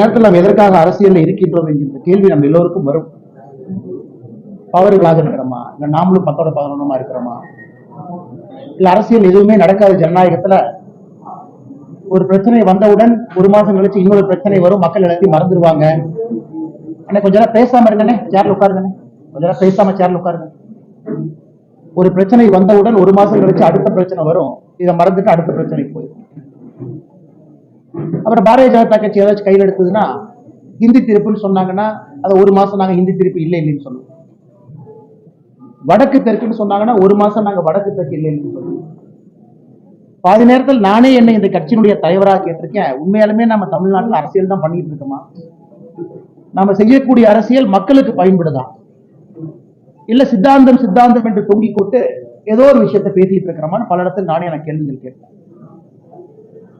நேரத்தில் நாம் எதற்காக அரசியலில் இருக்கின்றோம் என்கின்ற கேள்வி நம்ம எல்லோருக்கும் வரும். பவர்களாக இருக்கிறோமா? இல்லை நாமளும் பத்தோட பதினொன்றுமா இருக்கிறோமா? இல்லை அரசியல் எதுவுமே நடக்காத ஜனநாயகத்துல ஒரு பிரச்சனை வந்தவுடன் ஒரு மாசம் கழிச்சு இன்னொரு பிரச்சனை வரும் மக்கள் எல்லாத்தையும் மறந்துடுவாங்க அண்ணே கொஞ்ச நேரம் பேசாம இருங்கண்ணே சேர்ல உட்காருங்கண்ணே. கொஞ்ச நேரம் பேசாம சேர்ல உட்காருங்க. ஒரு பிரச்சனை வந்தவுடன் ஒரு மாசம் கழிச்சு அடுத்த பிரச்சனை வரும். இதை மறந்துட்டு அடுத்த பிரச்சனைக்கு போயிடும் அப்புறம் பாரதிய ஜனதா கட்சி ஏதாச்சும் கையில் எடுத்ததுன்னா ஹிந்தி திருப்புன்னு சொன்னாங்கன்னா அது ஒரு மாசம் நாங்கள் ஹிந்தி திருப்பு இல்லை இல்லைன்னு சொல்லுவோம் வடக்கு தெற்குன்னு சொன்னாங்கன்னா ஒரு மாசம் நாங்கள் வடக்கு தெற்கு இல்லைன்னு சொல்லுவோம் பாதி நேரத்தில் நானே என்னை இந்த கட்சியினுடைய தலைவராக கேட்டிருக்கேன் உண்மையாலுமே நம்ம தமிழ்நாட்டில் அரசியல் தான் பண்ணிட்டு இருக்கோமா? நாம செய்யக்கூடிய அரசியல் மக்களுக்கு பயன்படுதா? இல்ல சித்தாந்தம் சித்தாந்தம் என்று தொங்கிக் கொண்டு ஏதோ ஒரு விஷயத்தை பேசிட்டு இருக்கிறோமான்னு பல இடத்துல நானே எனக்கு கேள்விகள் கேட்டேன்.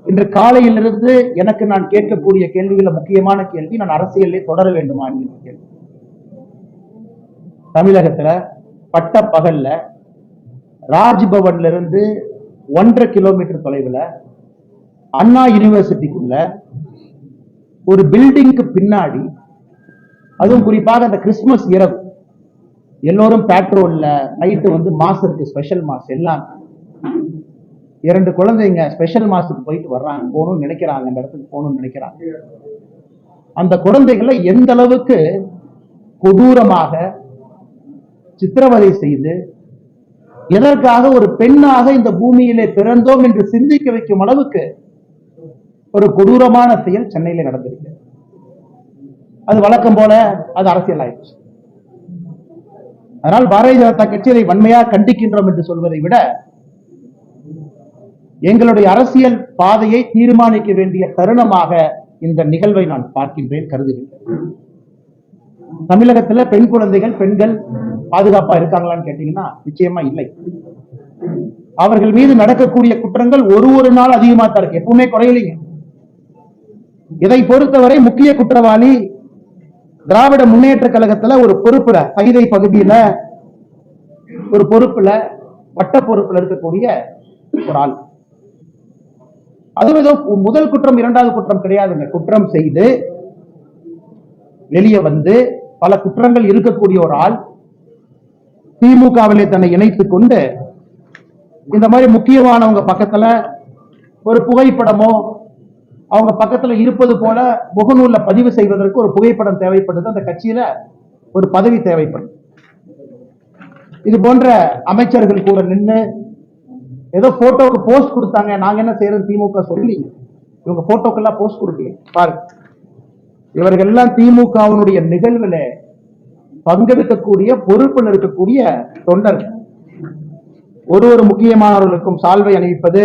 இன்று காலையிலிருந்து எனக்கு நான் கேட்கக்கூடிய கேள்விகளை முக்கியமான கேள்வி நான் அரசியலே தொடர வேண்டுமா என்கிற கேள்வி. தமிழகத்துல பட்ட பகல்ல ராஜ்பவன்ல இருந்து ஒன்றரை கிலோமீட்டர் தொலைவில் அண்ணா யூனிவர்சிட்டிக்குள்ள ஒரு பில்டிங்க்கு பின்னாடி அதுவும் குறிப்பாக அந்த கிறிஸ்துமஸ் இரவு எல்லோரும் பேட்ரோல்ல நைட்டு வந்து மாஸ் இருக்கு ஸ்பெஷல் மாஸ் எல்லாம். இரண்டு குழந்தைங்க ஸ்பெஷல் மாஸ்க்கு போயிட்டு வர்றாங்க. போகணும்னு நினைக்கிறாங்க. அந்த இடத்துக்கு போகணும்னு நினைக்கிறாங்க. அந்த குழந்தைகளை எந்த அளவுக்கு கொடூரமாக சித்திரவதை செய்து எதற்காக ஒரு பெண்ணாக இந்த பூமியிலே பிறந்தோம் என்று சிந்திக்க வைக்கும் அளவுக்கு ஒரு கொடூரமான செயல் சென்னையில நடந்திருக்கு. அது வழக்கம் போல அது அரசியல் ஆயிடுச்சு. அதனால் பாரதிய ஜனதா கட்சி அதை வன்மையாக கண்டிக்கின்றோம் என்று சொல்வதை விட எங்களுடைய அரசியல் பாதையை தீர்மானிக்க வேண்டிய தருணமாக இந்த நிகழ்வை நான் பார்க்கின்றேன் கருதுகின்றேன். தமிழகத்துல பெண் குழந்தைகள் பெண்கள் பாதுகாப்பா இருக்காங்களான்னு கேட்டீங்கன்னா நிச்சயமா இல்லை. அவர்கள் மீது நடக்கக்கூடிய குற்றங்கள் ஒரு ஒரு நாள் அதிகமா தான் இருக்கு. எப்பவுமே குறையலைங்க. இதை பொறுத்தவரை முக்கிய குற்றவாளி திராவிட முன்னேற்ற கழகத்துல ஒரு பொறுப்புல சைதை பகுதியில ஒரு பொறுப்புல வட்ட பொறுப்புல இருக்கக்கூடிய ஒரு ஆள். அதுவும் ஏதோ முதல் குற்றம் இரண்டாவது குற்றம் கிடையாதுங்க. குற்றம் செய்து வெளியே வந்து பல குற்றங்கள் இருக்கக்கூடிய ஒரு ஆள் திமுகவிலே தன்னை இணைத்துக் கொண்டு இந்த மாதிரி முக்கியமானவங்க பக்கத்துல ஒரு புகைப்படமோ அவங்க பக்கத்துல இருப்பது போல முகநூல்ல பதிவு செய்வதற்கு ஒரு புகைப்படம் தேவைப்படுது. அந்த கட்சியில ஒரு பதவி தேவைப்படும். இது போன்ற அமைச்சர்கள் கூட நின்று ஏதோ போட்டோக்கு போஸ்ட் கொடுத்தாங்க. நாங்க என்ன செய்யறது திமுக சொல்லி இவங்க போட்டோக்கெல்லாம் போஸ்ட் கொடுக்கல பாருங்க. இவர்கள் எல்லாம் திமுகவினுடைய நிகழ்வுல பங்கெடுக்கக்கூடிய பொறுப்பில் இருக்கக்கூடிய தொண்டர்கள். ஒரு ஒரு முக்கியமானவர்களுக்கும் சால்வை அணிவிப்பது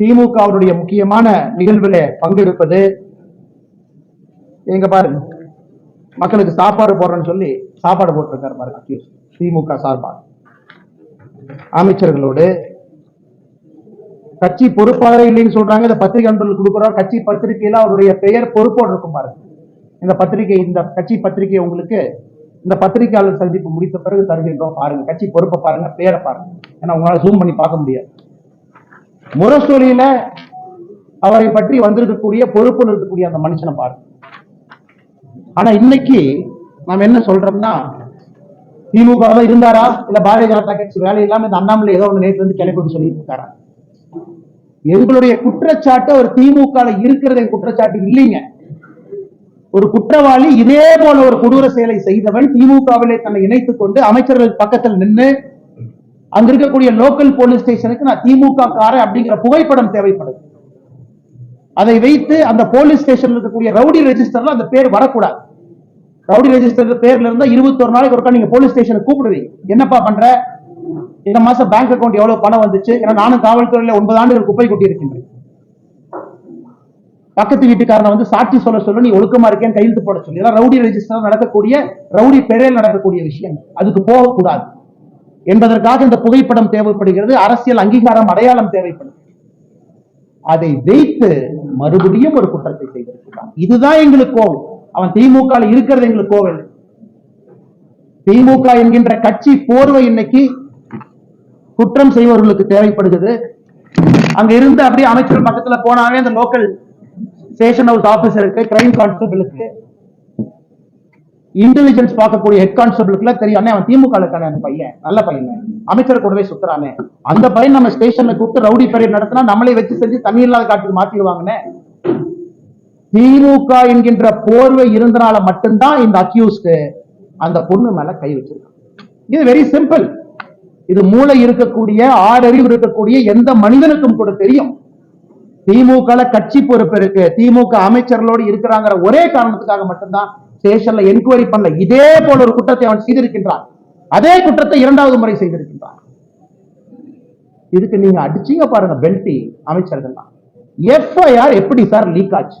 திமுகவினுடைய முக்கியமான நிகழ்வுல பங்கெடுப்பது. எங்க பாருங்க. மக்களுக்கு சாப்பாடு போடுறேன்னு சொல்லி சாப்பாடு போட்டிருக்காரு பாருங்க. திமுக சார்பாக. அமைச்சர்களோடு. கட்சி பொறுப்பாளர் இல்லைன்னு சொல்றாங்க இந்த பத்திரிகை அன்பர்கள் கொடுக்குறோம். கட்சி பத்திரிகையில அவருடைய பெயர் பொறுப்போடு இருக்கும் பாருங்க. இந்த பத்திரிகை இந்த கட்சி பத்திரிகை உங்களுக்கு இந்த பத்திரிகையாளர் சந்திப்பு முடித்த பிறகு தருகின்றோம் பாருங்க. கட்சி பொறுப்பை பாருங்க பேரை பாருங்க. ஏன்னா உங்களால ஜூம் பண்ணி பார்க்க முடியாது. முரசொலியில அவரை பற்றி வந்திருக்கக்கூடிய பொறுப்பில் இருக்கக்கூடிய அந்த மனுஷனை பாருங்க. ஆனா இன்னைக்கு நாம் என்ன சொல்றோம்னா திமுக இருந்தாரா? இல்ல பாரதிய ஜனதா கட்சி வேலை இல்லாம இந்த அண்ணாமலை ஏதோ ஒண்ணு நேற்று வந்து கிளப்பி சொல்லிட்டு இருக்காரா? எங்களுடைய குற்றச்சாட்டு ஒரு திமுக ல இருக்கிறது குற்றச்சாட்டு இல்லைங்க. ஒரு குற்றவாளி இதே போல ஒரு கொடூர செயலை செய்தவன் திமுகவிலே தன்னை இணைத்துக் கொண்டு அமைச்சர்கள் பக்கத்தில் நின்று அங்க இருக்கக்கூடிய லோக்கல் போலீஸ் ஸ்டேஷனுக்கு நான் திமுக காரன் அப்படிங்கிற புகைப்படம் தேவைப்படுது. அதை வைத்து அந்த போலீஸ் ஸ்டேஷன்ல இருக்கக்கூடிய ரவுடி ரெஜிஸ்டர்ல அந்த பேர் வரக்கூடாது. ரவுடி ரெஜிஸ்டர் பேர்ல இருந்தா இருபத்தொரு நாளைக்கு ஒருக்கா நீங்க போலீஸ் ஸ்டேஷனுக்கு கூப்பிடுவீங்க. என்னப்பா பண்ற? இந்த மாசம் பேங்க் அக்கௌண்ட் எவ்வளவு பணம் வந்துச்சு? ஏன்னா நானும் காவல்துறையில ஒன்பது ஆண்டுகள் குப்பை கொட்டி இருக்கின்றேன் பக்கத்து வீட்டுக்காரனை வந்து சாட்சி சொல்ல சொல்ல நீ ஒழுக்கமா இருக்கேன்னு கையெழுத்து போட சொல்லி. ஏன்னா ரவுடி ரெஜிஸ்டர் நடக்கக்கூடிய ரவுடி பெயரில் நடக்கக்கூடிய விஷயம் அதுக்கு போகக்கூடாது. என்பதற்காக இந்த புகைப்படம் தேவைப்படுகிறது. அரசியல் அங்கீகாரம் அடையாளம் தேவைப்படுது அதை வைத்து மறுபடியும் ஒரு குற்றத்தை செய்திருக்கிறான் இதுதான் எங்களுக்கு கோவம் அவன் திமுக இருக்கிறது எங்களுக்கு கோவில் திமுக என்கின்ற கட்சி போர்வை இன்னைக்கு குற்றம் செய்வர்களுக்கு தேவைப்படுகிறது. அங்க இருந்து அப்படியே அமைச்சர் பக்கத்துல போனாவே அந்த லோக்கல் ஸ்டேஷன் ஹவுஸ் ஆபீசருக்கு கிரைம் கான்ஸ்டபிளுக்கு இன்டெலிஜென்ஸ் பார்க்கக்கூடிய ஹெட் கான்ஸ்டபிளுக்குல தெரியும் அண்ணே அவன் திமுக அந்த பையன் நல்ல பையன் அமைச்சர் கூடவே சுத்துறானே. அந்த பையன் நம்ம ஸ்டேஷன்ல கூப்பிட்டு ரவுடி பரேட் நடத்தினா நம்மளே வச்சு செஞ்சு தண்ணி இல்லாத காட்டுக்கு மாத்திடுவாங்கன்னு திமுக என்கின்ற போர்வை இருந்தனால மட்டும்தான் இந்த அக்யூஸ்ட் அந்த பொண்ணு மேல கை வச்சிருக்கான். இது வெரி சிம்பிள் இது மூளை இருக்கக்கூடிய ஆறறிவு இருக்கக்கூடிய எந்த மனிதனுக்கும் கூட தெரியும். திமுக கட்சி பொறுப்பு இருக்கு. திமுக அமைச்சர்களோடு இருக்கிறாங்கிற ஒரே காரணத்துக்காக மட்டும்தான் ஸ்டேஷன்ல என்கொயரி பண்ணல இதே போல ஒரு குற்றத்தை அவன் செய்திருக்கின்றான். அதே குற்றத்தை இரண்டாவது முறை செய்திருக்கின்றான். இதுக்கு நீங்க அடிச்சீங்க பாருங்க பெல்டி அமைச்சர்கள் தான் எஃப்ஐஆர் எப்படி சார் லீக் ஆச்சு?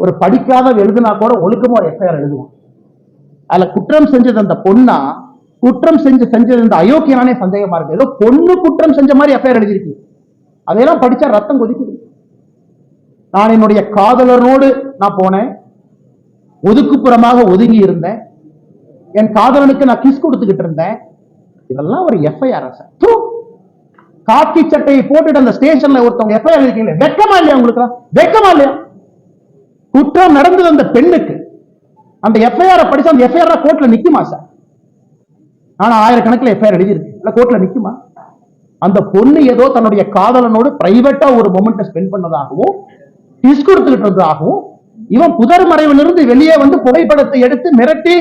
ஒரு படிக்காத எழுதுனா கூட ஒழுக்கமா ஒரு எஃப்ஐஆர் எழுதுவோம் அதுல குற்றம் செஞ்சது அந்த பொண்ணா குற்றம் செஞ்சு செஞ்சது இந்த அயோக்கியனானே சந்தேகமா இருக்கு. ஏதோ பொண்ணு குற்றம் செஞ்ச மாதிரி எஃப்ஐஆர் எழுதிருக்கு அதையெல்லாம் படிச்சா ரத்தம் கொதிக்குது. நான் என்னுடைய காதலனோடு நான் போனேன். ஒதுக்குப்புறமாக ஒதுங்கி இருந்தேன். என் காதலனுக்கு நான் கிஸ் கொடுத்துக்கிட்டு இருந்தேன். இதெல்லாம் ஒரு எஃப்ஐஆர் சார். தூ. காக்கி சட்டையை போட்டுட்டு அந்த ஸ்டேஷன்ல ஒருத்தவங்க எஃப்ஐஆர் இருக்கீங்களே வெக்கமா இல்லையா உங்களுக்கு வெக்கமா இல்லையா? குற்றம் நடந்தது அந்த பெண்ணுக்கு அந்த எஃப்ஐஆர் படிச்சு அந்த எஃப்ஐஆர் கோர்ட்ல நிக்குமா சார் ஆனா ஆயிரக்கணக்கில் எஃப்ஐஆர் எழுதியிருக்கு. இல்ல கோர்ட்ல நிக்குமா? அந்த பொண்ணு ஏதோ தன்னுடைய காதலனோடு பிரைவேட்டா ஒரு மொமெண்ட்டை ஸ்பெண்ட் பண்ணதாகவும் டிஸ் கொடுத்துக்கிட்டு இருந்ததாகவும் இவன் புதர் மறைவிலிருந்து வெளியே வந்து புகைப்படத்தை எடுத்து மிரட்டி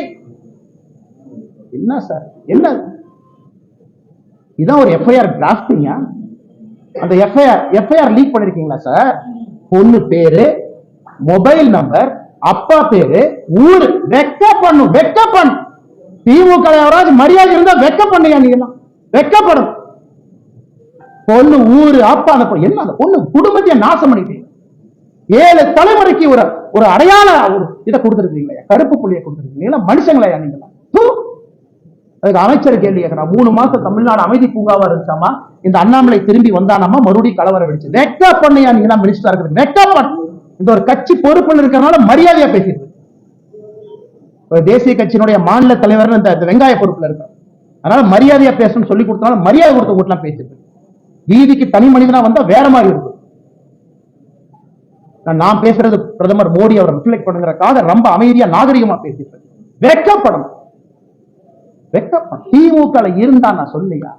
என்ன சார் என்ன? இதான் ஒரு எஃப்ஐஆர் டிராஃப்டிங்கா அந்த எஃப்ஐஆர் எஃப்ஐஆர் லீக் பண்ணிருக்கீங்களா சார் பொண்ணு பேரு மொபைல் நம்பர் அப்பா பேரு ஊரு. வெக்க பண்ணும் வெக்க பண்ணும் திமுக யாராவது மரியாதை இருந்தா வெக்க பண்ணுங்க நீங்களாம் வெக்கப்படும் பொண்ணு ஊரு அப்பா அந்த பொண்ணு என்ன அந்த பொண்ணு? குடும்பத்தையே நாசம் பண்ணிட்டீங்க. ஏழு தலைமுறைக்கு ஒரு ஒரு அடையாள ஒரு இதை கொடுத்துருக்கீங்களா கருப்பு புள்ளியை கொடுத்துருக்கீங்களா. மனுஷங்களா நீங்களா அதுக்கு அமைச்சர் கேள்வி கேட்கிறான் மூணு மாசம் தமிழ்நாடு அமைதி பூங்காவா இருந்துச்சாமா? இந்த அண்ணாமலை திரும்பி வந்தானாமா? மறுபடியும் கலவரம் வெடிச்சு. வெக்க பண்ணியா நீங்களா மினிஸ்டரா இருக்கிறது வெக்க பண்ணு இந்த ஒரு கட்சி பொறுப்பில் இருக்கிறனால மரியாதையா பேசிடுது. ஒரு தேசிய கட்சியினுடைய மாநில தலைவர் இந்த வெங்காய பொறுப்புல இருக்கார் அதனால மரியாதையா பேசணும்னு சொல்லி கொடுத்தனால மரியாதை கொடுத்த கூட்டலாம் பேசிட்டு வீதிக்கு தனி மனிதனா வந்தா வேற மாதிரி இருக்கும். நான் பேசுறது பிரதமர் மோடி அவர் ரிஃப்ளெக்ட் பண்ணுங்கிறக்காக ரொம்ப அமைதியா நாகரிகமா பேசிட்டு வெக்கப்படணும் வெக்கப்படும் திமுக இருந்தா நான் சொல்லியா?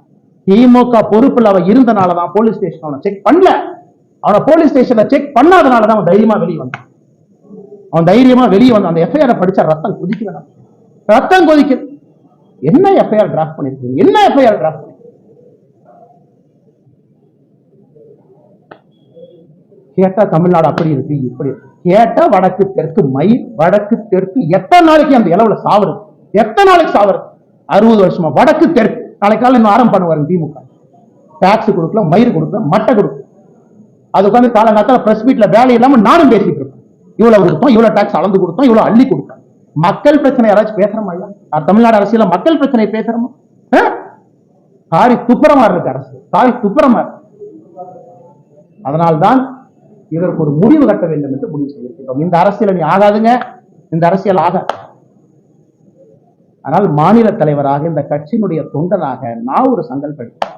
திமுக பொறுப்புல அவ இருந்தனாலதான் போலீஸ் ஸ்டேஷன் செக் பண்ணல. அவனை போலீஸ் ஸ்டேஷன்ல செக் பண்ணாதனாலதான் அவன் தைரியமா வெளியே வந்தான். அவன் தைரியமா வெளியே வந்தான். அந்த எஃப்ஐஆர் படிச்சா ரத்தம் கொதிக்கல ரத்தம் கொதிக்குது. என்ன எஃப்ஐஆர் டிராஃப்ட் பண்ணிருக்கீங்க? என்ன எஃப்ஐஆர் டிராஃப்ட் கேட்டா தமிழ்நாடு அப்படி இருக்கு இப்படி கேட்டா வடக்கு தெற்கு மயில் வடக்கு தெற்கு. எத்தனை நாளைக்கு அந்த இளவுல சாவறது? எத்தனை நாளைக்கு சாவறது? அறுபது வருஷமா. வடக்கு தெற்கு. நாளைக்கு காலையில இன்னும் ஆரம்பம் பண்ணுவாரு திமுக. டாக்ஸ் கொடுக்கல மயிர் கொடுக்கல மட்டை கொடுக்கல. அது உட்காந்து காலங்காத்தால பிரஸ் மீட்ல வேலை இல்லாம நானும் பேசிட்டு இருப்பேன். இவ்வளவு கொடுத்தோம் இவ்வளவு டாக்ஸ் அளந்து கொடுத்தோம் இவ்வளவு அள்ளி கொடுத்தோம். மக்கள் பிரச்சனை யாராச்சும் பேசுறோமா இல்லையா தமிழ்நாடு அரசியல மக்கள் பிரச்சனை பேசுறோமா காரி துப்புரமா இருக்கு அரசு. காரி துப்புரமா இருக்கு. அதனால்தான் இதற்கு ஒரு முடிவு கட்ட வேண்டும் என்று முடிவு செய்திருக்கிறோம். இந்த அரசியல் நீ ஆகாதுங்க. இந்த அரசியல் ஆக ஆனால் மாநில தலைவராக இந்த கட்சியினுடைய தொண்டனாக நான் ஒரு சங்கல்பம் எடுத்தேன்.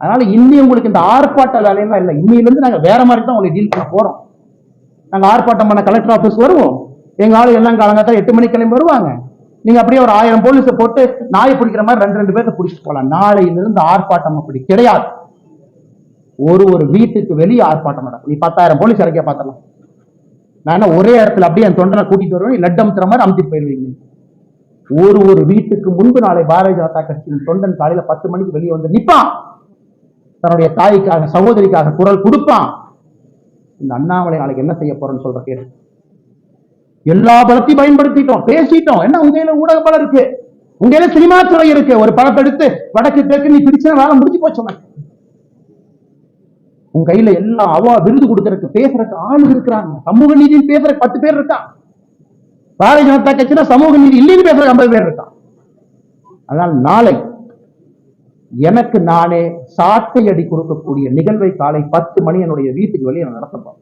அதனால இன்னி உங்களுக்கு இந்த ஆர்ப்பாட்ட வேலையெல்லாம் இல்லை. இன்னிலிருந்து நாங்க வேற மாதிரி தான் உங்களை டீல் பண்ண போறோம். நாங்க ஆர்ப்பாட்டம் பண்ண கலெக்டர் ஆஃபீஸ் வருவோம். எங்க ஆளு எல்லாம் காலங்காத்தால எட்டு மணி கிளம்பி வருவாங்க. நீங்க அப்படியே ஒரு ஆயிரம் போலீஸை போட்டு நாயை பிடிக்கிற மாதிரி ரெண்டு ரெண்டு பேர்த்த பிடிச்சிட்டு போகலாம் நாளையிலிருந்து ஆர்ப்பாட்டம் அப்படி கிடையாது. ஒரு ஒரு வீட்டுக்கு வெளியே ஆர்ப்பாட்டம் நடக்கும். நீ பத்தாயிரம் போலீஸ் இறக்கிய பார்த்தலாம் நான் என்ன ஒரே இடத்துல அப்படியே என் தொண்டனை கூட்டிட்டு வருவேன். லட்டம் தர மாதிரி அமுத்திட்டு போயிடுவீங்க ஒரு ஒரு வீட்டுக்கு முன்பு நாளை பாரதிய ஜனதா கட்சியின் தொண்டன் காலையில பத்து மணிக்கு வெளியே வந்து நிப்பான். தன்னுடைய தாய்க்காக சகோதரிக்காக குரல் கொடுப்பான். இந்த அண்ணாமலை நாளைக்கு என்ன செய்ய போறேன்னு சொல்ற கேட்டு எல்லா பலத்தையும் பயன்படுத்திட்டோம் பேசிட்டோம். என்ன உங்க கையில ஊடக பலம் இருக்கு? உங்க சினிமா துறை இருக்கு. ஒரு படத்தை எடுத்து வடக்கு தெற்கு நீ பிடிச்ச வேலை முடிஞ்சு போச்சு உன் கையில எல்லாம் அவா விருது கொடுக்கறதுக்கு பேசுறதுக்கு ஆளு இருக்கிறாங்க. சமூக நீதினு பேசுற பத்து பேர் இருக்கான். பாரதிய ஜனதா கட்சியில சமூக நீதி இல்லைன்னு பேசுற ஐம்பது பேர் இருக்கான். அதனால் நாளை எனக்கு நானே சாட்டை அடி கொடுக்கக்கூடிய நிகழ்வை காலை பத்து மணி என்னுடைய வீட்டுக்கு வெளியே நான் நடத்தப்போம்.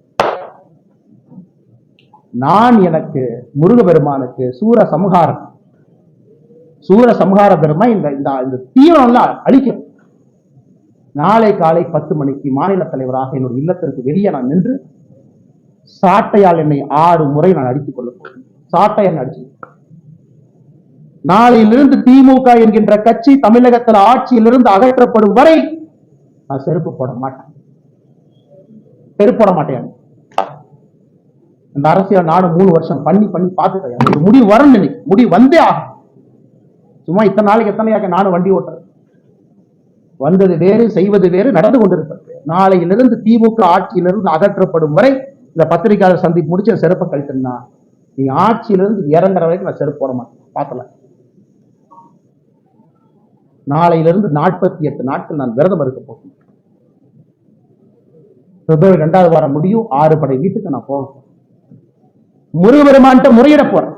நான் எனக்கு முருகபெருமானுக்கு சூர சமகாரம் சூர சமகார பெருமை இந்த இந்த இந்த தீவிரம்லாம் அழிக்கும். நாளை காலை பத்து மணிக்கு மாநில தலைவராக என்னுடைய இல்லத்திற்கு வெளியே நான் நின்று சாட்டையால் என்னை ஆறு முறை நான் அடித்துக் கொள்ள போகிறேன். சாட்டையால் அடிச்சு நாளையிலிருந்து திமுக என்கின்ற கட்சி தமிழகத்தில் ஆட்சியிலிருந்து அகற்றப்படும் வரை நான் செருப்பு போட மாட்டேன். செருப்பு போட மாட்டேன். இந்த அரசியல் நானும் மூணு வருஷம் பண்ணி பண்ணி பார்த்துட்டேன். எனக்கு முடிவு வரணும் இன்னைக்கு. முடிவு வந்தே ஆகும் சும்மா இத்தனை நாளைக்கு எத்தனையாக்க நானும் வண்டி ஓட்டுறேன் வந்தது வேறு செய்வது வேறு நடந்து கொண்டிருப்பது நாளையிலிருந்து திமுக ஆட்சியிலிருந்து அகற்றப்படும் வரை இந்த பத்திரிகையாளர் சந்திப்பு முடிச்சு என் செருப்பை நீ ஆட்சியிலிருந்து இறங்குற வரைக்கும் நான் செருப்பு போட மாட்டேன். பார்த்தல நாளையிலிருந்து நாற்பத்தி எட்டு நாட்கள் நான் விரதம் இருக்க போகிறேன். பிப்ரவரி ரெண்டாவது வாரம் முடியும். ஆறு படை வீட்டுக்கு நான் போகிறேன் முருகபெருமான்ட்ட முறையிட போறேன்.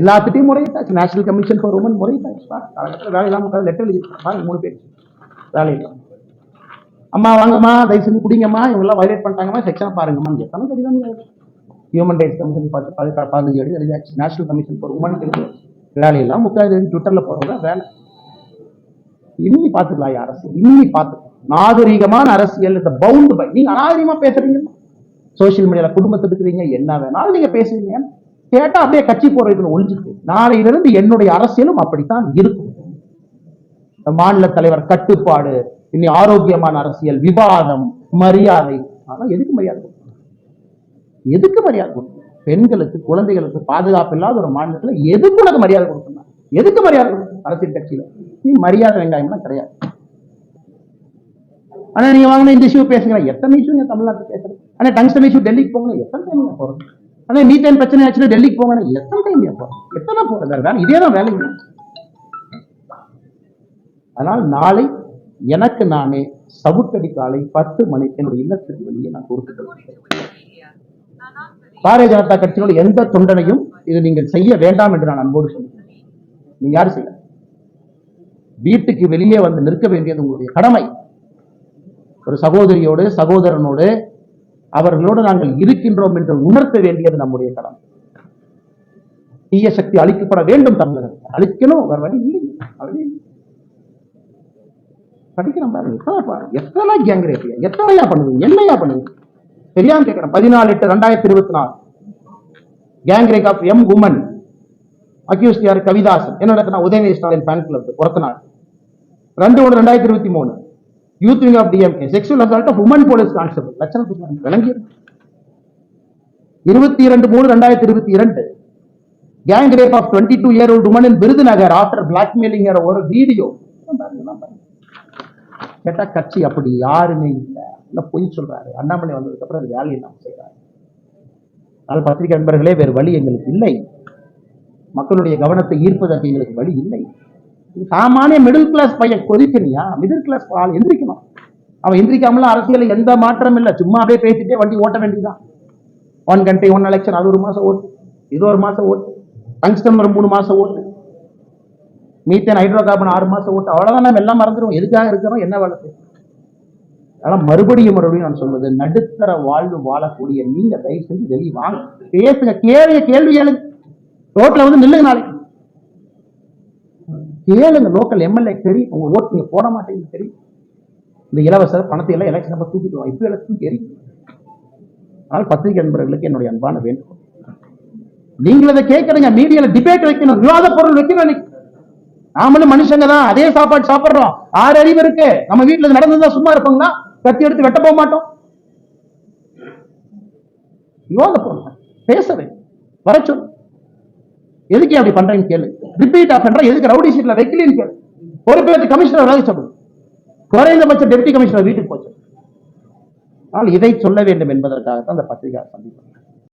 எல்லாத்துட்டையும் முறையிட்டாச்சு. நேஷனல் கமிஷன் ஃபார் உமன் முறையிட்டாச்சு. பாரு, வேலை இல்லாமல் லெட்டர் எழுதி மூணு பேர். வேலை இல்லாமல் அம்மா வாங்கம்மா தயவு செஞ்சு குடிங்கம்மா. இவங்கெல்லாம் வயலேட் பண்ணிட்டாங்கம்மா. செக்ஷனை பாருங்கம்மா எத்தனை தெரியுதாங்க ஹியூமன் ரைட்ஸ் கமிஷன் பார்த்து பதினஞ்சு எழுதி எழுதியாச்சு. நேஷனல் கமிஷன் ஃபார் உமன் எழுதி. வேலையெல்லாம் முக்காது ட்விட்டரில் போகிறவங்க வேலை இன்னி பார்த்துக்கலாம் அரசு. இன்னி பார்த்து. நாகரீகமான அரசியல் இந்த பவுண்ட் பை நீங்க அநாகரிகமா பேசுறீங்க. சோசியல் மீடியால குடும்பத்தை இருக்கிறீங்க என்ன வேணாலும் நீங்க பேசுறீங்க கேட்டா அப்படியே கட்சி போறதுல ஒழிஞ்சுக்கு நாளையிலிருந்து என்னுடைய அரசியலும் அப்படித்தான் இருக்கும். இந்த மாநில தலைவர் கட்டுப்பாடு இனி ஆரோக்கியமான அரசியல் விவாதம் மரியாதை. ஆனா எதுக்கு மரியாதை கொடுக்கணும்? எதுக்கு மரியாதை கொடுக்கணும்? பெண்களுக்கு குழந்தைகளுக்கு பாதுகாப்பு இல்லாத ஒரு மாநிலத்துல எதுக்கு உனக்கு மரியாதை கொடுக்கணும்? எதுக்கு மரியாதை அரசியல் கட்சியில. நீ மரியாதை வெங்காயம்லாம் கிடையாது. ஆனா நீங்க வாங்கின இந்த இஷ்யூ பேசுங்க. எத்தனை இஷ்யூ நீங்க தமிழ்நாட்டில் பேசுறது? ஆனா டங்ஸ்டன் இஷ்யூ டெல்லிக்கு போங்க எத்தனை டைம் நீங்க போறது? ஆனா மீத்தேன் பிரச்சனை ஆச்சுன்னா டெல்லிக்கு போங்க எத்தனை டைம் நீங்க போறோம் எத்தனை போறது? வேற இதே தான் வேலை அதனால் நாளை எனக்கு நானே சவுக்கடி காலை பத்து மணிக்கு என்னுடைய இல்லத்துக்கு வெளியே நான் கொடுத்துட்டு பாரதிய ஜனதா கட்சியினுடைய எந்த தொண்டனையும் இது நீங்கள் செய்ய வேண்டாம் என்று நான் அன்போடு சொல்லுகிறேன் நீங்க யாரும் செய்ய? வீட்டுக்கு வெளியே வந்து நிற்க வேண்டியது உங்களுடைய கடமை. ஒரு சகோதரியோடு சகோதரனோடு அவர்களோடு நாங்கள் இருக்கின்றோம் என்று உணர்த்த வேண்டியது நம்முடைய கடமை. தீய சக்தி அழிக்கப்பட வேண்டும் தமிழகத்தில் அழிக்கணும் வேற வழி இல்லை. படிக்கிறோம் பாருங்க எத்தனை பாருங்க. எத்தனை எத்தனையா பண்ணுவீங்க என்னையா பண்ணுவீங்க தெரியாம கேட்கிறேன் பதினாலு எட்டு ரெண்டாயிரத்தி இருபத்தி நாலு. Gang rape of um women accused யார்? கவிதாசன். என்ன நான் உதயநிதி ஸ்டாலின் ஃபேன் கிளப் ஒருத்த நாள். ரெண்டு ஒன்று ரெண்டாயிரத்தி இருபத்தி மூணு. Youth wing of DMK sexual assault of women police constable லட்சணம் விளங்கி இருபத்தி இரண்டு மூணு ரெண்டாயிரத்தி இருபத்தி இரண்டு. Gang rape of twenty two year old woman in Virudhunagar after blackmailing ஒரு வீடியோ கேட்டா கட்சி அப்படி யாருமே இல்லை. இல்ல பொய் சொல்றாரு? அண்ணாமலை வந்ததுக்கு அப்புறம் அது வேலையை நாம் செய்யறாரு. அதனால் பத்திரிகை நண்பர்களே வேறு வழி எங்களுக்கு இல்லை. மக்களுடைய கவனத்தை ஈர்ப்பதற்கு எங்களுக்கு வழி இல்லை. சாமானிய மிடில் கிளாஸ் பையன் கொதிக்கணியா மிடில் கிளாஸ் ஆள் எந்திரிக்கணும். அவன் எந்திரிக்காமலாம் அரசியலில் எந்த மாற்றம் இல்லை. சும்மா அப்படியே பேசிட்டே வண்டி ஓட்ட வேண்டியதுதான். ஒன் கண்ட்ரி ஒன் எலெக்ஷன் அது ஒரு மாதம் ஓட்டு. இது ஒரு மாதம் ஓட்டு. டங்ஸ்டன் ஒரு மூணு மாதம் ஓட்டு. மீத்தேன் ஹைட்ரோ கார்பன் ஆறு மாதம் ஓட்டு. அவ்வளோதான் நம்ம எல்லாம் மறந்துடுவோம் எதுக்காக இருக்கிறோம்? என்ன வளர்த்து ஆனால் மறுபடியும் மறுபடியும் நான் சொல்வது நடுத்தர வாழ்வு வாழக்கூடிய நீங்கள் தயவு செஞ்சு வெளியே வாங்க. பேசுங்க. கேள்வி கேள்வி எழுது ரோட்ல வந்து நில்லுங்க நாளைக்கு. கேளுங்க லோக்கல் எம்எல்ஏ தெரியும். உங்க ஓட்டு நீங்க போட மாட்டேங்க தெரியும். இந்த இலவச பணத்தை எல்லாம் எலெக்ஷன் தூக்கிட்டு தூக்கிடுவோம் இப்போ எலெக்ஷன் தெரியும் ஆனால் பத்திரிகை நண்பர்களுக்கு என்னுடைய அன்பான வேண்டுகோள். நீங்கள் அதை கேட்குறீங்க மீடியால டிபேட் வைக்கணும். விவாத பொருள் வைக்கணும் இன்னைக்கு. நாமளும் மனுஷங்க தான். அதே சாப்பாடு சாப்பிட்றோம். ஆறு அறிவு இருக்கு. நம்ம வீட்டில் இது நடந்ததா சும்மா இருப்போங்களா? கத்தி எடுத்து வெட்ட போக மாட்டோம். விவாத பொருள். பேசவே வர சொல்லு. எதுக்கு அப்படி பண்றேன்னு கேளு. ரிப்பீட் ஆஃப் எதுக்கு ரவுடி சீட்ல வைக்கலன்னு கேளு. பொறுப்பேற்று கமிஷனர் வேலை சொல்லு. குறைந்தபட்ச டெப்டி கமிஷனர் வீட்டுக்கு போச்சு. ஆனால் இதை சொல்ல வேண்டும் என்பதற்காகத்தான் அந்த பத்திரிகை சந்திப்பு.